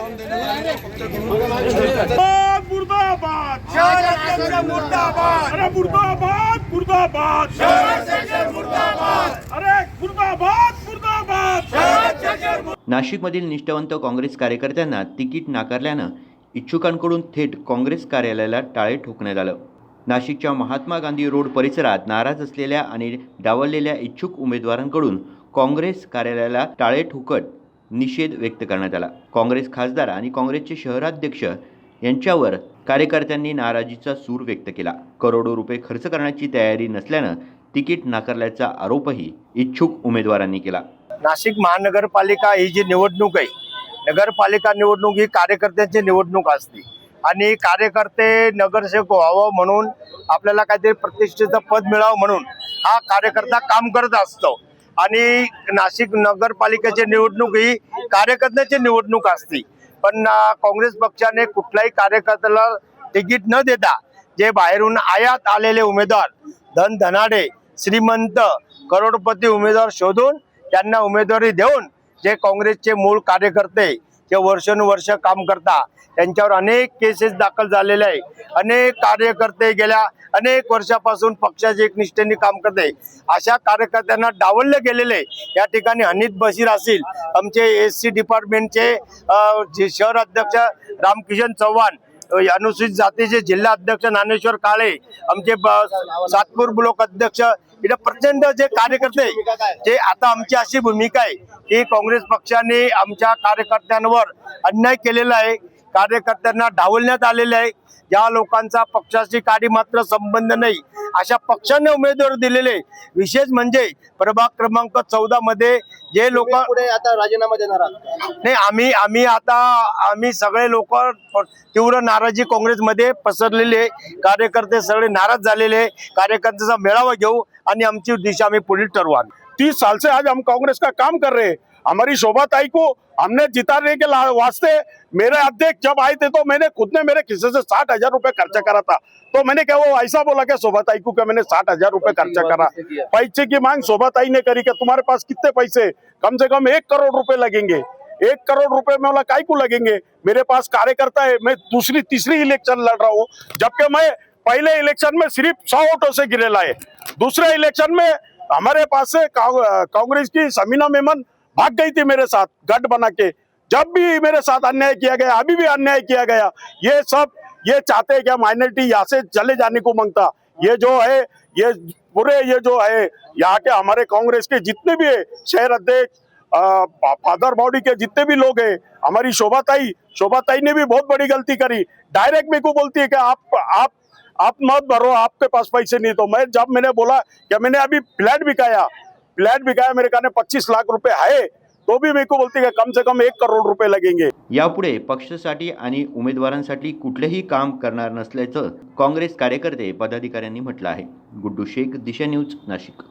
मुर्दाबाद! मुर्दाबाद! अरे मुर्दाबाद मुर्दाबाद! अरे मुर्दाबाद मुर्दाबाद! नाशिकमधील निष्ठावंत काँग्रेस कार्यकर्त्यांना तिकीट नाकारल्यानं इच्छुकांकडून थेट काँग्रेस कार्यालयाला टाळे ठोकण्यात आलं. नाशिकच्या महात्मा गांधी रोड परिसरात नाराज असलेल्या आणि डावललेल्या इच्छुक उमेदवारांकडून काँग्रेस कार्यालयाला टाळे ठोकत निषेध व्यक्त करण्यात आला. काँग्रेस खासदार आणि काँग्रेसचे शहराध्यक्ष यांच्यावर कार्यकर्त्यांनी नाराजीचा सूर व्यक्त केला. करोडो रुपये खर्च करण्याची तयारी नसल्यानं तिकीट नाकारल्याचा आरोपही इच्छुक उमेदवारांनी केला. नाशिक महानगरपालिका ही जी निवडणूक आहे नगरपालिका निवडणूक ही कार्यकर्त्यांची निवडणूक असते. आणि कार्यकर्ते नगरसेवक व्हावं म्हणून आपल्याला काहीतरी प्रतिष्ठेचं पद मिळावं म्हणून हा कार्यकर्ता काम करत असतो. आणि नाशिक नगरपालिकेची निवडणूक ही कार्यकर्त्याची निवडणूक असते. पण काँग्रेस पक्षाने कुठल्याही कार्यकर्त्याला तिकीट न देता जे बाहेरून आयात आलेले उमेदवार धन धनाडे श्रीमंत करोडपती उमेदवार शोधून त्यांना उमेदवारी देऊन जे काँग्रेसचे मूळ कार्यकर्ते जे वर्षानुवर्ष काम करता त्यांच्यावर अनेक केसेस दाखल झालेले आहे. अनेक कार्यकर्ते गेल्या अनेक वर्षापासून पक्षाचे एक निष्ठेने काम करते. अशा कार्यकर्त्यांना डावलले गेलेले या ठिकाणी हनीत बशीर असतील. आमचे एस सी डिपार्टमेंटचे जे शहर अध्यक्ष रामकिशन चव्हाण अनुसूचित जातीचे जिल्हा अध्यक्ष ज्ञानेश्वर काळे आमचे सातपूर ब्लॉक अध्यक्ष इथं प्रचंड जे कार्यकर्ते ते आता आमची अशी भूमिका आहे की काँग्रेस पक्षाने आमच्या कार्यकर्त्यांवर अन्याय केलेला आहे. कार्यकर्त्यांना डावलण्यात आलेले आहे. ज्या लोकांचा पक्षाशी काही मात्र संबंध नाही अशा पक्षाने उमेदवार दिलेले विशेष म्हणजे प्रभाग क्रमांक चौदा मध्ये जे लोक पुढे आता राजीनामा देणार नाही आम्ही आम्ही आता आम्ही सगळे लोक तीव्र नाराजी काँग्रेसमध्ये पसरलेले आहे. कार्यकर्ते सगळे नाराज झालेले आहे. कार्यकर्त्याचा मेळावा घेऊ आणि आमची दिशा आम्ही पुढील ठरवू तीस साल से आज हम कांग्रेस का काम कर रहे हैं? हमारी शोभा ताई को हमने जिताने के वास्ते मेरे अध्यक्ष जब आए थे तो मैंने खुद ने मेरे खिस्से से साठ हज़ार रुपए खर्चा करा था। तो मैंने क्या वो ऐसा बोला क्या शोभा ताई को क्या मैंने साठ हज़ार रुपए खर्चा करा? पैसे की मांग शोभा ताई ने करी क्या तुम्हारे पास कितने पैसे? कम से कम एक करोड़ रुपए लगेंगे। एक करोड़ रुपए में बोला काय को लगेंगे? मेरे पास कार्यकर्ता है मैं दूसरी तीसरी इलेक्शन लड़ रहा हूँ। जबकि मैं पहले इलेक्शन में सिर्फ़ सौ वोटों से गिरेला है दूसरे इलेक्शन में हमारे पास से कांग्रेस की समीना मेमन भाग गई थी मेरे साथ गठ बना के। जब भी मेरे साथ अन्याय किया गया, अभी भी अन्याय किया गया, ये सब, ये चाहते हैं क्या माइनॉरिटी यहाँ से चले जाने को माँगता। ये जो है, ये पूरे, ये जो है, यहाँ के हमारे कांग्रेस के जितने भी है शहर अध्यक्ष फादर बॉडी के जितने भी लोग हैं, हमारी शोभा ताई शोभा ताई ने भी बहुत बड़ी गलती करी। डायरेक्ट मेरे को बोलती है कि आप आप आप मत भरो, आपके पास पैसे नहीं तो मैं, जब मैंने बोला कि मैंने अभी फ्लैट बिकाया फ्लैट बिकाया मेरे कहने पच्चीस लाख रुपए है तो भी मेको बोलती है कम से कम एक करोड़ रुपये लगेंगे। यापुढे पक्षासाठी आणि उमेदवारांसाठी कुठलेही काम करणार नसल्याचं काँग्रेस कार्यकर्ते पदाधिकाऱ्यांनी म्हटलं आहे. गुड्डू शेख दिशा न्यूज नाशिक.